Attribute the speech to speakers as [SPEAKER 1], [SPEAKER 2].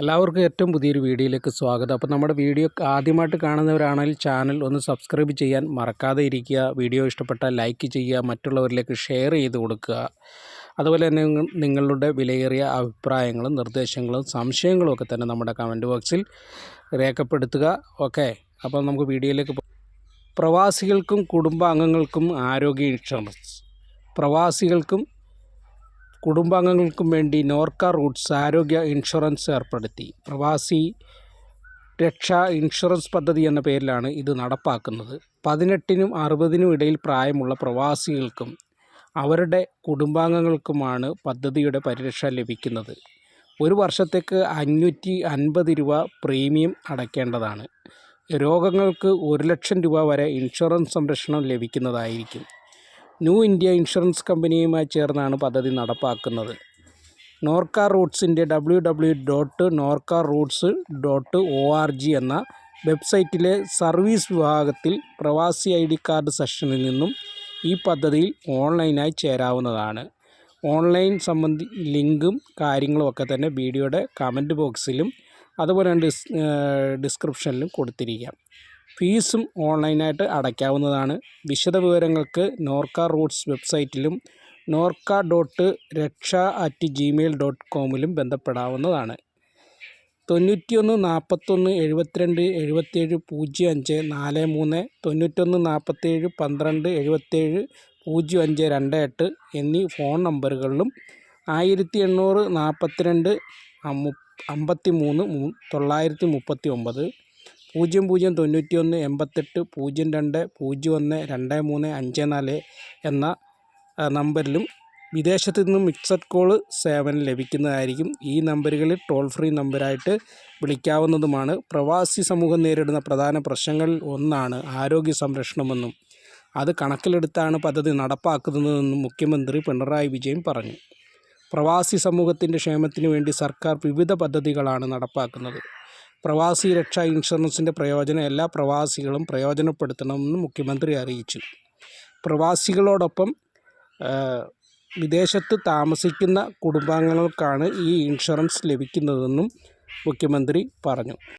[SPEAKER 1] എല്ലാവർക്കും ഏറ്റവും പുതിയൊരു വീഡിയോയിലേക്ക് സ്വാഗതം. അപ്പോൾ നമ്മുടെ വീഡിയോ ആദ്യമായിട്ട് കാണുന്നവരാണെങ്കിൽ ചാനൽ ഒന്ന് സബ്സ്ക്രൈബ് ചെയ്യാൻ മറക്കാതെ ഇരിക്കുക. വീഡിയോ ഇഷ്ടപ്പെട്ടാൽ ലൈക്ക് ചെയ്യുക മറ്റുള്ളവരിലേക്ക് ഷെയർ ചെയ്ത് കൊടുക്കുക. അതുപോലെ തന്നെ നിങ്ങളുടെ വിലയേറിയ അഭിപ്രായങ്ങളും നിർദ്ദേശങ്ങളും സംശയങ്ങളും ഒക്കെ തന്നെ നമ്മുടെ കമന്റ് ബോക്സിൽ രേഖപ്പെടുത്തുക. ഓക്കെ അപ്പോൾ നമുക്ക് വീഡിയോയിലേക്ക് പ്രവാസികൾക്കും കുടുംബാംഗങ്ങൾക്കും ആരോഗ്യ ഇൻഷുറൻസ്. പ്രവാസികൾക്കും കുടുംബാംഗങ്ങൾക്കും വേണ്ടി നോർക്ക റൂട്ട്സ് ആരോഗ്യ ഇൻഷുറൻസ് ഏർപ്പെടുത്തി. പ്രവാസി രക്ഷാ ഇൻഷുറൻസ് പദ്ധതി എന്ന പേരിലാണ് ഇത് നടപ്പാക്കുന്നത്. പതിനെട്ടിനും അറുപതിനും ഇടയിൽ പ്രായമുള്ള പ്രവാസികൾക്കും അവരുടെ കുടുംബാംഗങ്ങൾക്കുമാണ് പദ്ധതിയുടെ പരിരക്ഷ ലഭിക്കുന്നത്. ഒരു വർഷത്തേക്ക് അഞ്ഞൂറ്റി അൻപത് രൂപ പ്രീമിയം അടയ്ക്കേണ്ടതാണ്. രോഗങ്ങൾക്ക് ഒരു ലക്ഷം രൂപ വരെ ഇൻഷുറൻസ് സംരക്ഷണം ലഭിക്കുന്നതായിരിക്കും. ന്യൂ ഇന്ത്യ ഇൻഷുറൻസ് കമ്പനിയുമായി ചേർന്നാണ് പദ്ധതി നടപ്പാക്കുന്നത്. Norka റൂട്ട്സിന്റെ W W dot Norka Roots dot O R G എന്ന വെബ്സൈറ്റിലെ സർവീസ് വിഭാഗത്തിൽ പ്രവാസി ഐ ഡി കാർഡ് സെക്ഷനിൽ നിന്നും ഈ പദ്ധതിയിൽ ഓൺലൈനായി ചേരാവുന്നതാണ്. ഓൺലൈൻ സംബന്ധി ലിങ്കും കാര്യങ്ങളും ഒക്കെ തന്നെ വീഡിയോയുടെ കമന്റ് ബോക്സിലും അതുപോലെ ഡിസ് ഡിസ്ക്രിപ്ഷനിലും കൊടുത്തിരിക്കാം. ഫീസും ഓൺലൈനായിട്ട് അടയ്ക്കാവുന്നതാണ്. വിശദ വിവരങ്ങൾക്ക് നോർക്ക റൂട്ട്സ് വെബ്സൈറ്റിലും നോർക്ക ഡോട്ട് രക്ഷ അറ്റ് ജിമെയിൽ ഡോട്ട് കോമിലും ബന്ധപ്പെടാവുന്നതാണ്. തൊണ്ണൂറ്റിയൊന്ന് നാൽപ്പത്തൊന്ന് എഴുപത്തിരണ്ട് എഴുപത്തേഴ് പൂജ്യം അഞ്ച് നാല് മൂന്ന് തൊണ്ണൂറ്റൊന്ന് നാൽപ്പത്തേഴ് പന്ത്രണ്ട് എഴുപത്തേഴ് പൂജ്യം അഞ്ച് രണ്ട് എട്ട് എന്നീ ഫോൺ നമ്പറുകളിലും ആയിരത്തി എണ്ണൂറ് നാൽപ്പത്തിരണ്ട് അമ്പത്തി മൂന്ന് തൊള്ളായിരത്തി മുപ്പത്തി ഒമ്പത് പൂജ്യം പൂജ്യം തൊണ്ണൂറ്റി ഒന്ന് എൺപത്തെട്ട് പൂജ്യം രണ്ട് പൂജ്യം ഒന്ന് രണ്ട് മൂന്ന് അഞ്ച് നാല് എന്ന നമ്പറിലും വിദേശത്ത് നിന്നും മിക്സഡ് കോൾ സേവനം ലഭിക്കുന്നതായിരിക്കും. ഈ നമ്പറുകളിൽ ടോൾ ഫ്രീ നമ്പറായിട്ട് വിളിക്കാവുന്നതുമാണ്. പ്രവാസി സമൂഹം നേരിടുന്ന പ്രധാന പ്രശ്നങ്ങളിൽ ഒന്നാണ് ആരോഗ്യ സംരക്ഷണമെന്നും അത് കണക്കിലെടുത്താണ് പദ്ധതി നടപ്പാക്കുന്നതെന്നും മുഖ്യമന്ത്രി പിണറായി വിജയൻ പറഞ്ഞു. പ്രവാസി സമൂഹത്തിന്റെ ക്ഷേമത്തിനു വേണ്ടി സർക്കാർ വിവിധ പദ്ധതികളാണ് നടപ്പാക്കുന്നത്. പ്രവാസി രക്ഷാ ഇൻഷുറൻസിന്റെ പ്രയോജനം എല്ലാ പ്രവാസികളും പ്രയോജനപ്പെടുത്തണമെന്ന് മുഖ്യമന്ത്രി അറിയിച്ചു. പ്രവാസികളോടൊപ്പം വിദേശത്ത് താമസിക്കുന്ന കുടുംബാംഗങ്ങൾക്കാണ് ഈ ഇൻഷുറൻസ് ലഭിക്കുന്നതെന്നും മുഖ്യമന്ത്രി പറഞ്ഞു.